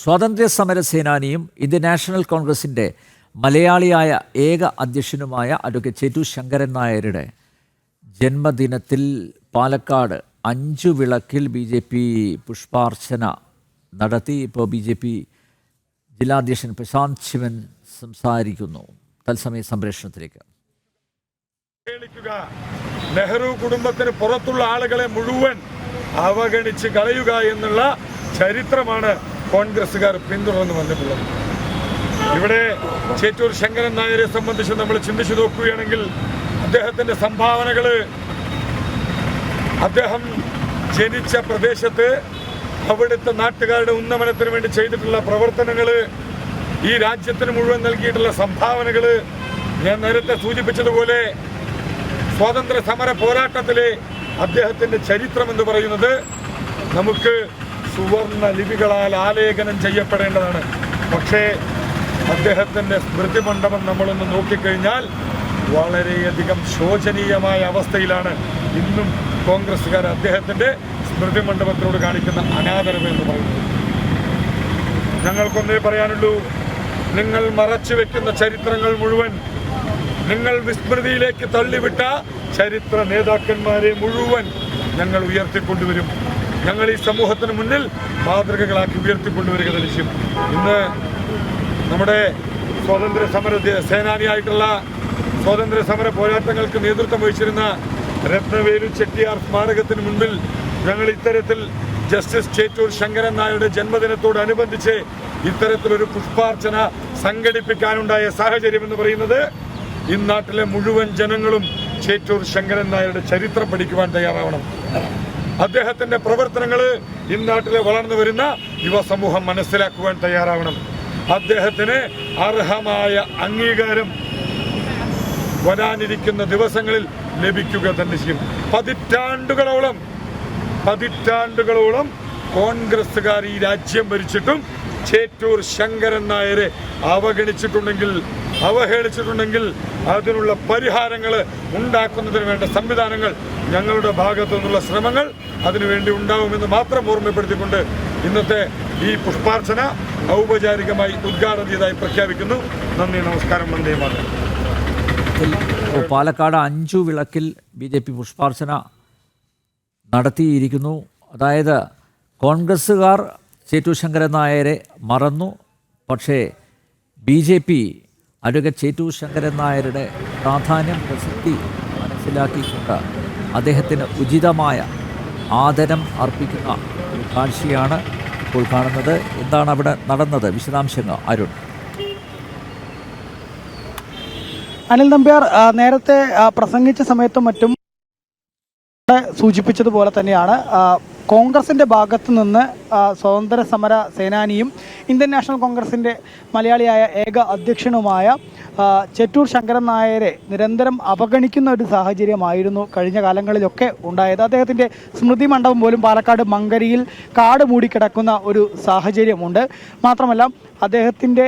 സ്വാതന്ത്ര്യ സമര സേനാനിയും Indian national കോൺഗ്രസിന്റെ മലയാളിയായ ഏക അധ്യക്ഷനുമായ അഡ്വക്കേറ്റ് ചേറ്റു ശങ്കരൻ നായരുടെ ജന്മദിനത്തിൽ പാലക്കാട് അഞ്ചു വിളക്കിൽ ബി ജെ പി പുഷ്പാർച്ചന നടത്തി. ഇപ്പോൾ ബി ജെ പി ജില്ലാധ്യക്ഷൻ പ്രശാന്ത് ശിവൻ സംസാരിക്കുന്നു. തത്സമയ സംപ്രേഷണത്തിലേക്ക്. നെഹ്റു കുടുംബത്തിന് പുറത്തുള്ള ആളുകളെ മുഴുവൻ അവഗണിച്ച് കളയുക എന്നുള്ള ചരിത്രമാണ് കോൺഗ്രസ്സുകാർ പിന്തുടർന്ന് വന്നിട്ടുള്ളത്. ഇവിടെ ചേറ്റൂർ ശങ്കരൻ നായരെ സംബന്ധിച്ച് നമ്മൾ ചിന്തിച്ചു നോക്കുകയാണെങ്കിൽ അദ്ദേഹത്തിന്റെ സംഭാവനകൾ അദ്ദേഹം ജനിച്ച പ്രദേശത്ത് അവിടുത്തെ നാട്ടുകാരുടെ ഉന്നമനത്തിന് വേണ്ടി ചെയ്തിട്ടുള്ള പ്രവർത്തനങ്ങൾ ഈ രാജ്യത്തിന് മുഴുവൻ നൽകിയിട്ടുള്ള സംഭാവനകൾ ഞാൻ നേരത്തെ സൂചിപ്പിച്ചതുപോലെ സ്വാതന്ത്ര്യ സമര പോരാട്ടത്തിലെ അദ്ദേഹത്തിന്റെ ചരിത്രം എന്ന് പറയുന്നത് നമുക്ക് സുവർണ ലിപികളാൽ ആലേഖനം ചെയ്യപ്പെടേണ്ടതാണ്. പക്ഷേ അദ്ദേഹത്തിന്റെ സ്മൃതി മണ്ഡപം നമ്മളൊന്ന് നോക്കിക്കഴിഞ്ഞാൽ വളരെയധികം ശോചനീയമായ അവസ്ഥയിലാണ് ഇന്നും കോൺഗ്രസ്സുകാർ അദ്ദേഹത്തിന്റെ സ്മൃതി മണ്ഡപത്തിനോട് കാണിക്കുന്ന അനാദരം എന്ന് പറയുന്നത്. ഞങ്ങൾക്കൊന്നേ പറയാനുള്ളൂ നിങ്ങൾ മറച്ചു വെക്കുന്ന ചരിത്രങ്ങൾ മുഴുവൻ നിങ്ങൾ വിസ്മൃതിയിലേക്ക് തള്ളിവിട്ട ചരിത്ര നേതാക്കന്മാരെ മുഴുവൻ ഞങ്ങൾ ഉയർത്തിക്കൊണ്ടുവരും. ഞങ്ങൾ ഈ സമൂഹത്തിന് മുന്നിൽ മാതൃകകളാക്കി ഉയർത്തിക്കൊണ്ടുവരിക ലക്ഷ്യം. ഇന്ന് നമ്മുടെ സ്വാതന്ത്ര്യ സമര സേനാനിയായിട്ടുള്ള സ്വാതന്ത്ര്യ സമര പോരാട്ടങ്ങൾക്ക് നേതൃത്വം വഹിച്ചിരുന്ന രത്നവേലു ചെട്ടിയാർ സ്മാരകത്തിന് മുൻപിൽ ഞങ്ങൾ ഇത്തരത്തിൽ ജസ്റ്റിസ് ചേറ്റൂർ ശങ്കരൻ നായരുടെ ജന്മദിനത്തോടനുബന്ധിച്ച് ഇത്തരത്തിലൊരു പുഷ്പാർച്ചന സംഘടിപ്പിക്കാനുണ്ടായ സാഹചര്യം എന്ന് പറയുന്നത് ഇന്നാട്ടിലെ നാട്ടിലെ മുഴുവൻ ജനങ്ങളും ചേറ്റൂർ ശങ്കരൻ നായരുടെ ചരിത്രം പഠിക്കുവാൻ തയ്യാറാവണം. അദ്ദേഹത്തിന്റെ പ്രവർത്തനങ്ങൾ ഈ നാട്ടിലെ വളർന്നു വരുന്ന യുവസമൂഹം മനസ്സിലാക്കുവാൻ തയ്യാറാവണം. അദ്ദേഹത്തിന് അർഹമായ അംഗീകാരം വരാനിരിക്കുന്ന ദിവസങ്ങളിൽ ലഭിക്കുക തന്നെ ചെയ്യും. പതിറ്റാണ്ടുകളോളം പതിറ്റാണ്ടുകളോളം കോൺഗ്രസ്സുകാർ ഈ രാജ്യം ഭരിച്ചിട്ടും ചേറ്റൂർ ശങ്കരൻ നായരെ അവഗണിച്ചിട്ടുണ്ടെങ്കിൽ അവഹേളിച്ചിട്ടുണ്ടെങ്കിൽ അതിനുള്ള പരിഹാരങ്ങൾ ഉണ്ടാക്കുന്നതിന് വേണ്ട സംവിധാനങ്ങൾ ഞങ്ങളുടെ ഭാഗത്തു നിന്നുള്ള ശ്രമങ്ങൾ അതിനുവേണ്ടി ഉണ്ടാവുമെന്ന് മാത്രം ഓർമ്മപ്പെടുത്തിക്കൊണ്ട് ഇന്നത്തെ ഈ പുഷ്പാർച്ചന ഔപചാരികമായി ഉദ്ഘാടനം ചെയ്തതായി പ്രഖ്യാപിക്കുന്നു. നന്ദി നമസ്കാരം വന്ദേമാണ് പാലക്കാട് അഞ്ചു വിളക്കിൽ ബി ജെ പി പുഷ്പാർച്ചന നടത്തിയിരിക്കുന്നു. അതായത് കോൺഗ്രസ്സുകാർ ചേറ്റു ശങ്കരൻ നായരെ മറന്നു. പക്ഷേ B J P advocate Chettur Sankaran നായരുടെ പ്രാധാന്യം പ്രസക്തി മനസ്സിലാക്കിക്കൊണ്ട് അദ്ദേഹത്തിന് ഉചിതമായ ആദരം അർപ്പിക്കുന്ന ഒരു കാഴ്ചയാണ് ഇപ്പോൾ കാണുന്നത്. എന്താണ് അവിടെ നടന്നത്? വിശദാംശങ്ങൾ അരുൺ. അനിൽ നമ്പ്യാർ നേരത്തെ പ്രസംഗിച്ച സമയത്തും മറ്റും സൂചിപ്പിച്ചതുപോലെ തന്നെയാണ് കോൺഗ്രസിന്റെ ഭാഗത്ത് നിന്ന് സ്വാതന്ത്ര്യ സമര സേനാനിയും ഇന്ത്യൻ നാഷണൽ കോൺഗ്രസിന്റെ മലയാളിയായ ഏക അധ്യക്ഷനുമായ ചെറ്റൂർ ശങ്കരൻ നായരെ നിരന്തരം അവഗണിക്കുന്ന ഒരു സാഹചര്യമായിരുന്നു കഴിഞ്ഞ കാലങ്ങളിലൊക്കെ ഉണ്ടായത്. അദ്ദേഹത്തിന്റെ സ്മൃതി മണ്ഡപം പോലും പാലക്കാട് മങ്കരിയിൽ കാട് മൂടിക്കിടക്കുന്ന ഒരു സാഹചര്യമുണ്ട്. മാത്രമല്ല അദ്ദേഹത്തിന്റെ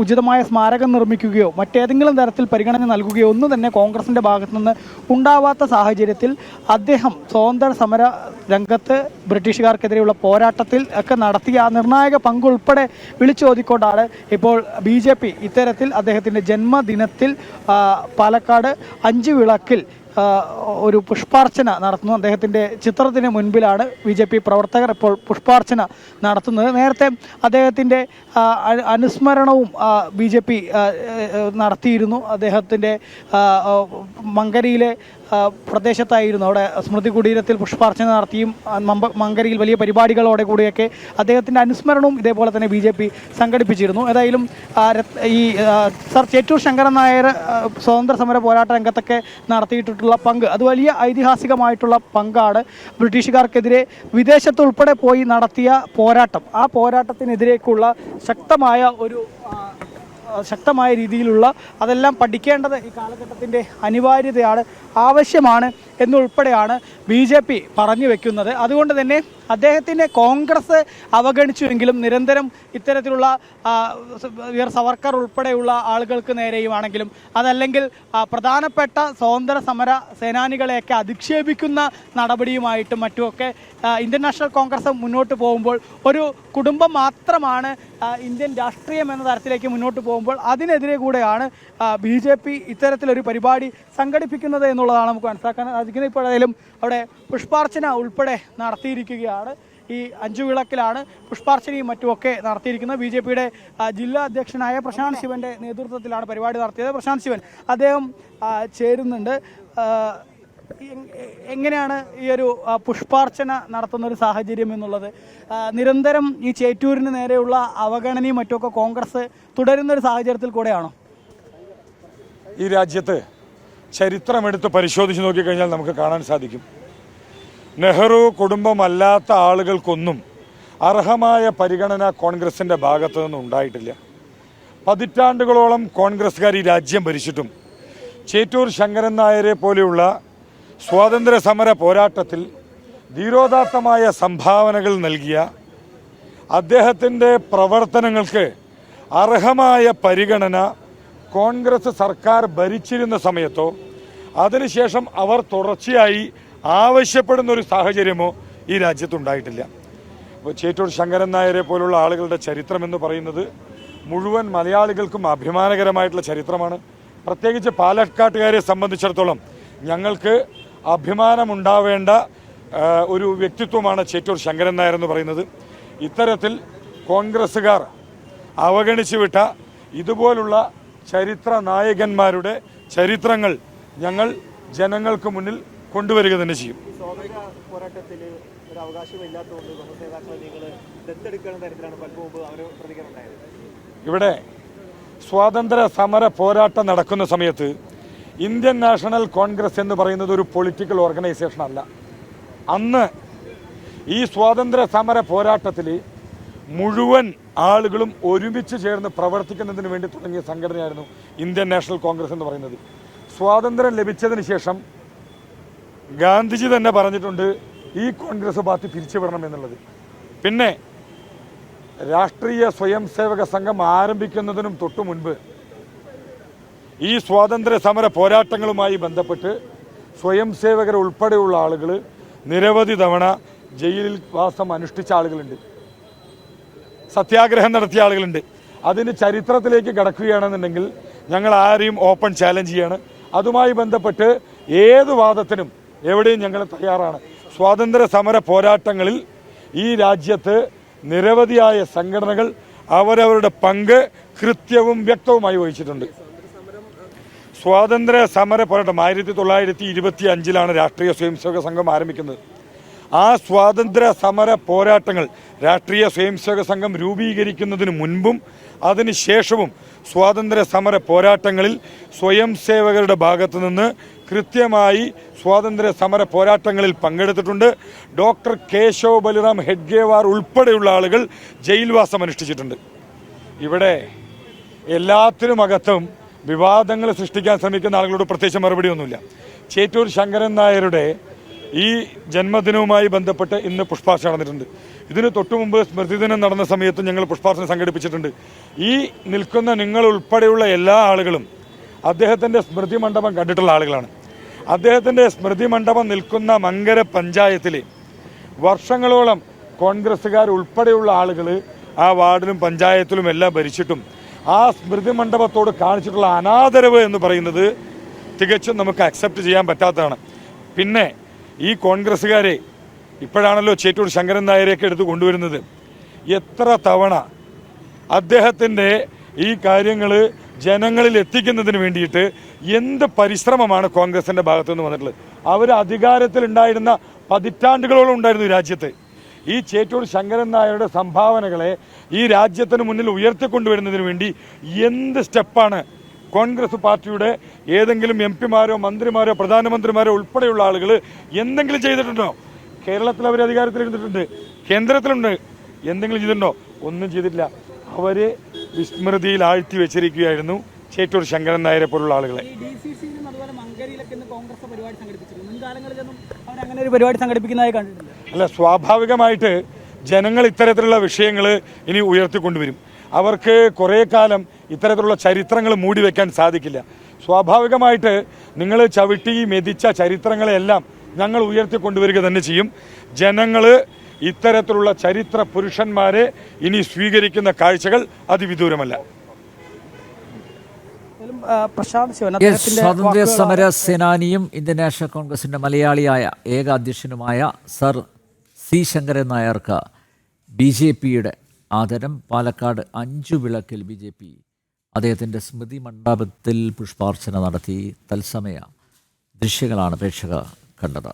ഉചിതമായ സ്മാരകം നിർമ്മിക്കുകയോ മറ്റേതെങ്കിലും തരത്തിൽ പരിഗണന നൽകുകയോ ഒന്നും തന്നെ കോൺഗ്രസിന്റെ ഭാഗത്തു നിന്ന് ഉണ്ടാവാത്ത സാഹചര്യത്തിൽ അദ്ദേഹം സ്വാതന്ത്ര്യ സമര രംഗത്ത് ബ്രിട്ടീഷുകാർക്കെതിരെയുള്ള പോരാട്ടത്തിൽ ഒക്കെ നടത്തിയ ആ നിർണായക പങ്കുൾപ്പെടെ വിളിച്ചു വിളിച്ചോതിക്കൊണ്ടാണ് ഇപ്പോൾ ബി ജെ പി ഇത്തരത്തിൽ അദ്ദേഹത്തിന്റെ ജന്മദിനത്തിൽ പാലക്കാട് അഞ്ച് വിളക്കിൽ ഒരു പുഷ്പാർച്ചന നടത്തുന്നു. അദ്ദേഹത്തിന്റെ ചിത്രത്തിന് മുൻപിലാണ് ബി ജെ പി പ്രവർത്തകർ ഇപ്പോൾ പുഷ്പാർച്ചന നടത്തുന്നത്. നേരത്തെ അദ്ദേഹത്തിന്റെ അനുസ്മരണവും ബി ജെ പി നടത്തിയിരുന്നു. അദ്ദേഹത്തിന്റെ മങ്കരയിലെ പ്രദേശത്തായിരുന്നു. അവിടെ സ്മൃതി കുടീരത്തിൽ പുഷ്പാർച്ചന നടത്തിയും മങ്കരയിൽ വലിയ പരിപാടികളോടെ കൂടിയൊക്കെ അദ്ദേഹത്തിന്റെ അനുസ്മരണവും ഇതേപോലെ തന്നെ ബി ജെ പി സംഘടിപ്പിച്ചിരുന്നു. ഏതായാലും ഈ സർ ചേറ്റൂർ ശങ്കരൻ നായർ സ്വതന്ത്ര സമര പോരാട്ട രംഗത്തൊക്കെ നടത്തിയിട്ടുള്ള പങ്ക് അത് വലിയ ഐതിഹാസികമായിട്ടുള്ള പങ്കാണ്. ബ്രിട്ടീഷുകാർക്കെതിരെ വിദേശത്തുൾപ്പെടെ പോയി നടത്തിയ പോരാട്ടം. ആ പോരാട്ടത്തിനെതിരേക്കുള്ള ശക്തമായ ഒരു ശക്തമായ രീതിയിലുള്ള അതെല്ലാം പഠിക്കേണ്ടത് ഈ കാലഘട്ടത്തിന്റെ അനിവാര്യതയാണ് ആവശ്യമാണ് എന്നുൾപ്പെടെയാണ് ബി ജെ പി പറഞ്ഞു വെക്കുന്നത്. അതുകൊണ്ട് തന്നെ അദ്ദേഹത്തിനെ കോൺഗ്രസ് അവഗണിച്ചുവെങ്കിലും നിരന്തരം ഇത്തരത്തിലുള്ള വീർ സവർക്കർ ഉൾപ്പെടെയുള്ള ആളുകൾക്ക് നേരെയുമാണെങ്കിലും അതല്ലെങ്കിൽ പ്രധാനപ്പെട്ട സ്വാതന്ത്ര്യ സമര സേനാനികളെയൊക്കെ അധിക്ഷേപിക്കുന്ന നടപടിയുമായിട്ടും മറ്റുമൊക്കെ ഇന്ത്യൻ നാഷണൽ കോൺഗ്രസ് മുന്നോട്ട് പോകുമ്പോൾ ഒരു കുടുംബം മാത്രമാണ് ഇന്ത്യൻ രാഷ്ട്രീയം എന്ന തരത്തിലേക്ക് മുന്നോട്ട് പോകുമ്പോൾ അതിനെതിരെ കൂടെയാണ് ബി ജെ പി ഇത്തരത്തിലൊരു പരിപാടി സംഘടിപ്പിക്കുന്നത് എന്നുള്ളതാണ് നമുക്ക് മനസ്സിലാക്കാൻ സാധിക്കുന്നത്. ഇപ്പോഴേലും അവിടെ പുഷ്പാർച്ചന ഉൾപ്പെടെ നടത്തിയിരിക്കുകയാണ്. ഈ അഞ്ചു വിളക്കിലാണ് പുഷ്പാർച്ചനയും മറ്റുമൊക്കെ നടത്തിയിരിക്കുന്നത്. ബി ജെ പിയുടെ ജില്ലാ അധ്യക്ഷനായ പ്രശാന്ത് ശിവന്റെ നേതൃത്വത്തിലാണ് പരിപാടി നടത്തിയത്. പ്രശാന്ത് ശിവൻ അദ്ദേഹം ചേരുന്നുണ്ട്. എങ്ങനെയാണ് ഈ ഒരു പുഷ്പാർച്ചന നടത്തുന്ന ഒരു സാഹചര്യം എന്നുള്ളത്? നിരന്തരം ഈ ചേറ്റൂരിന് നേരെയുള്ള അവഗണനയും മറ്റുമൊക്കെ കോൺഗ്രസ് തുടരുന്ന ഒരു സാഹചര്യത്തിൽ കൂടെയാണോ? ഈ രാജ്യത്ത് ചരിത്രമെടുത്ത് പരിശോധിച്ച് നോക്കിക്കഴിഞ്ഞാൽ നമുക്ക് കാണാൻ സാധിക്കും. നെഹ്റു കുടുംബമല്ലാത്ത ആളുകൾക്കൊന്നും അർഹമായ പരിഗണന കോൺഗ്രസിന്റെ ഭാഗത്തു നിന്നും ഉണ്ടായിട്ടില്ല. പതിറ്റാണ്ടുകളോളം കോൺഗ്രസ്സുകാർ ഈ രാജ്യം ഭരിച്ചിട്ടും ചേറ്റൂർ ശങ്കരൻ നായരെ പോലെയുള്ള സ്വാതന്ത്ര്യ സമര പോരാട്ടത്തിൽ ധീരോദാത്തമായ സംഭാവനകൾ നൽകിയ അദ്ദേഹത്തിന്റെ പ്രവർത്തനങ്ങൾക്ക് അർഹമായ പരിഗണന കോൺഗ്രസ് സർക്കാർ ഭരിച്ചിരുന്ന സമയത്തോ അതിനുശേഷം അവർ തുടർച്ചയായി ആവശ്യപ്പെടുന്ന ഒരു സാഹചര്യമോ ഈ രാജ്യത്തുണ്ടായിട്ടില്ല. അപ്പോൾ ചേറ്റൂർ ശങ്കരൻ നായരെ പോലുള്ള ആളുകളുടെ ചരിത്രം എന്ന് പറയുന്നത് മുഴുവൻ മലയാളികൾക്കും അഭിമാനകരമായിട്ടുള്ള ചരിത്രമാണ്. പ്രത്യേകിച്ച് പാലക്കാട്ടുകാരെ സംബന്ധിച്ചിടത്തോളം ഞങ്ങൾക്ക് അഭിമാനമുണ്ടാവേണ്ട ഒരു വ്യക്തിത്വമാണ് ചേറ്റൂർ ശങ്കരൻ നായർ എന്ന് പറയുന്നത്. ഇത്തരത്തിൽ കോൺഗ്രസ്സുകാർ അവഗണിച്ചു വിട്ട ഇതുപോലുള്ള ചരിത്ര നായകന്മാരുടെ ചരിത്രങ്ങൾ ഞങ്ങൾ ജനങ്ങൾക്ക് മുന്നിൽ കൊണ്ടുവരിക തന്നെ ചെയ്യും. ഇവിടെ സ്വാതന്ത്ര്യ സമര പോരാട്ടം നടക്കുന്ന സമയത്ത് ഇന്ത്യൻ നാഷണൽ കോൺഗ്രസ് എന്ന് പറയുന്നത് ഒരു പൊളിറ്റിക്കൽ ഓർഗനൈസേഷൻ അല്ല. അന്ന് ഈ സ്വാതന്ത്ര്യ സമര പോരാട്ടത്തിൽ മുഴുവൻ ആളുകളും ഒരുമിച്ച് ചേർന്ന് പ്രവർത്തിക്കുന്നതിന് വേണ്ടി തുടങ്ങിയ സംഘടനയായിരുന്നു ഇന്ത്യൻ നാഷണൽ കോൺഗ്രസ് എന്ന് പറയുന്നത്. സ്വാതന്ത്ര്യം ലഭിച്ചതിന് ശേഷം ഗാന്ധിജി തന്നെ പറഞ്ഞിട്ടുണ്ട് ഈ കോൺഗ്രസ് പാർട്ടി പിരിച്ചുവിടണം എന്നുള്ളത്. പിന്നെ രാഷ്ട്രീയ സ്വയം സേവക സംഘം ആരംഭിക്കുന്നതിനും തൊട്ടു മുൻപ് ഈ സ്വാതന്ത്ര്യ സമര പോരാട്ടങ്ങളുമായി ബന്ധപ്പെട്ട് സ്വയം സേവകർ ഉൾപ്പെടെയുള്ള ആളുകൾ നിരവധി തവണ ജയിലിൽ വാസം അനുഷ്ഠിച്ച ആളുകളുണ്ട്. സത്യാഗ്രഹം നടത്തിയ ആളുകളുണ്ട്. അതിന് ചരിത്രത്തിലേക്ക് കടക്കുകയാണെന്നുണ്ടെങ്കിൽ ഞങ്ങൾ ആരെയും ഓപ്പൺ ചാലഞ്ച് ചെയ്യാണ്. അതുമായി ബന്ധപ്പെട്ട് ഏത് വാദത്തിനും എവിടെയും ഞങ്ങൾ തയ്യാറാണ്. സ്വാതന്ത്ര്യ സമര പോരാട്ടങ്ങളിൽ ഈ രാജ്യത്ത് നിരവധിയായ സംഘടനകൾ അവരവരുടെ പങ്ക് കൃത്യവും വ്യക്തവുമായി വഹിച്ചിട്ടുണ്ട്. സ്വാതന്ത്ര്യ സമര പോരാട്ടം ആയിരത്തി തൊള്ളായിരത്തി ഇരുപത്തി അഞ്ചിലാണ് രാഷ്ട്രീയ സ്വയംസേവക സംഘം ആരംഭിക്കുന്നത്. ആ സ്വാതന്ത്ര്യ സമര പോരാട്ടങ്ങൾ രാഷ്ട്രീയ സ്വയംസേവക സംഘം രൂപീകരിക്കുന്നതിന് മുൻപും അതിനുശേഷവും സ്വാതന്ത്ര്യ സമര പോരാട്ടങ്ങളിൽ സ്വയം സേവകരുടെ ഭാഗത്തു നിന്ന് കൃത്യമായി സ്വാതന്ത്ര്യ സമര പോരാട്ടങ്ങളിൽ പങ്കെടുത്തിട്ടുണ്ട്. ഡോക്ടർ കേശവ് ബലിറാം ഹെഡ്ഗേവാർ ഉൾപ്പെടെയുള്ള ആളുകൾ ജയിൽവാസം അനുഷ്ഠിച്ചിട്ടുണ്ട്. ഇവിടെ എല്ലാത്തിനുമകത്തും വിവാദങ്ങൾ സൃഷ്ടിക്കാൻ ശ്രമിക്കുന്ന ആളുകളോട് പ്രത്യേകിച്ച് മറുപടിയൊന്നുമില്ല. ചേറ്റൂർ ശങ്കരൻ നായരുടെ ഈ ജന്മദിനവുമായി ബന്ധപ്പെട്ട് ഇന്ന് പുഷ്പാർച്ച നടന്നിട്ടുണ്ട്. ഇതിന് തൊട്ടു മുമ്പ് സ്മൃതിദിനം നടന്ന സമയത്ത് ഞങ്ങൾ പുഷ്പാർച്ചന സംഘടിപ്പിച്ചിട്ടുണ്ട്. ഈ നിൽക്കുന്ന നിങ്ങൾ ഉൾപ്പെടെയുള്ള എല്ലാ ആളുകളും അദ്ദേഹത്തിന്റെ സ്മൃതി മണ്ഡപം കണ്ടിട്ടുള്ള ആളുകളാണ്. അദ്ദേഹത്തിന്റെ സ്മൃതി മണ്ഡപം നിൽക്കുന്ന മങ്കര പഞ്ചായത്തിൽ വർഷങ്ങളോളം കോൺഗ്രസ്സുകാർ ഉൾപ്പെടെയുള്ള ആളുകൾ ആ വാർഡിലും പഞ്ചായത്തിലും എല്ലാം ഭരിച്ചിട്ടും ആ സ്മൃതി മണ്ഡപത്തോട് കാണിച്ചിട്ടുള്ള അനാദരവ് എന്ന് പറയുന്നത് തികച്ചും നമുക്ക് അക്സെപ്റ്റ് ചെയ്യാൻ പറ്റാത്തതാണ്. പിന്നെ ഈ കോൺഗ്രസ്സുകാരെ ഇപ്പോഴാണല്ലോ ചേറ്റൂർ ശങ്കരൻ നായരെയൊക്കെ എടുത്ത് കൊണ്ടുവരുന്നത്. എത്ര തവണ അദ്ദേഹത്തിന്റെ ഈ കാര്യങ്ങൾ ജനങ്ങളിൽ എത്തിക്കുന്നതിന് വേണ്ടിയിട്ട് എന്ത് പരിശ്രമമാണ് കോൺഗ്രസിന്റെ ഭാഗത്തുനിന്ന് വന്നിട്ടുള്ളത്? അവർ അധികാരത്തിലുണ്ടായിരുന്ന പതിറ്റാണ്ടുകളോളം ഉണ്ടായിരുന്നു രാജ്യത്ത്. ഈ ചേറ്റൂർ ശങ്കരൻ നായരുടെ സംഭാവനകളെ ഈ രാജ്യത്തിന് മുന്നിൽ ഉയർത്തിക്കൊണ്ടുവരുന്നതിന് വേണ്ടി എന്ത് സ്റ്റെപ്പാണ് കോൺഗ്രസ് പാർട്ടിയുടെ ഏതെങ്കിലും എം പിമാരോ മന്ത്രിമാരോ പ്രധാനമന്ത്രിമാരോ ഉൾപ്പെടെയുള്ള ആളുകൾ എന്തെങ്കിലും ചെയ്തിട്ടുണ്ടോ? കേരളത്തിൽ അവർ അധികാരത്തിലിരുന്നിട്ടുണ്ട് കേന്ദ്രത്തിലുണ്ട്. എന്തെങ്കിലും ചെയ്തിട്ടുണ്ടോ? ഒന്നും ചെയ്തിട്ടില്ല. അവരെ വിസ്മൃതിയിൽ ആഴ്ത്തി വെച്ചിരിക്കുകയായിരുന്നു ചേറ്റൂർ ശങ്കരൻ നായരെ പോലുള്ള ആളുകളെ. അവർ അല്ല സ്വാഭാവികമായിട്ട് ജനങ്ങൾ ഇത്തരത്തിലുള്ള വിഷയങ്ങൾ ഇനി ഉയർത്തിക്കൊണ്ടുവരും. അവർക്ക് കുറേ കാലം ഇത്തരത്തിലുള്ള ചരിത്രങ്ങൾ മൂടി വെക്കാൻ സാധിക്കില്ല. സ്വാഭാവികമായിട്ട് നിങ്ങൾ ചവിട്ടി മെതിച്ച ചരിത്രങ്ങളെല്ലാം ഞങ്ങൾ ഉയർത്തിക്കൊണ്ടുവരിക തന്നെ ചെയ്യും. ജനങ്ങൾ ഇത്തരത്തിലുള്ള ചരിത്ര പുരുഷന്മാരെ ഇനി സ്വീകരിക്കുന്ന കാഴ്ചകൾ അതിവിദൂരമല്ല. സ്വാതന്ത്ര്യ സമര സേനാനിയും ഇന്ത്യൻ നാഷണൽ കോൺഗ്രസിന്റെ മലയാളിയായ ഏക അധ്യക്ഷനുമായ സർ സി ശങ്കരൻ നായർക്ക് ബി ജെ പിയുടെ ആദരം. പാലക്കാട് അഞ്ചു വിളക്കിൽ ബി ജെ പി അദ്ദേഹത്തിന്റെ സ്മൃതി മണ്ഡപത്തിൽ പുഷ്പാർച്ചന നടത്തി തത്സമയ ദൃശ്യങ്ങളാണ് പ്രേക്ഷകർ കണ്ടത്.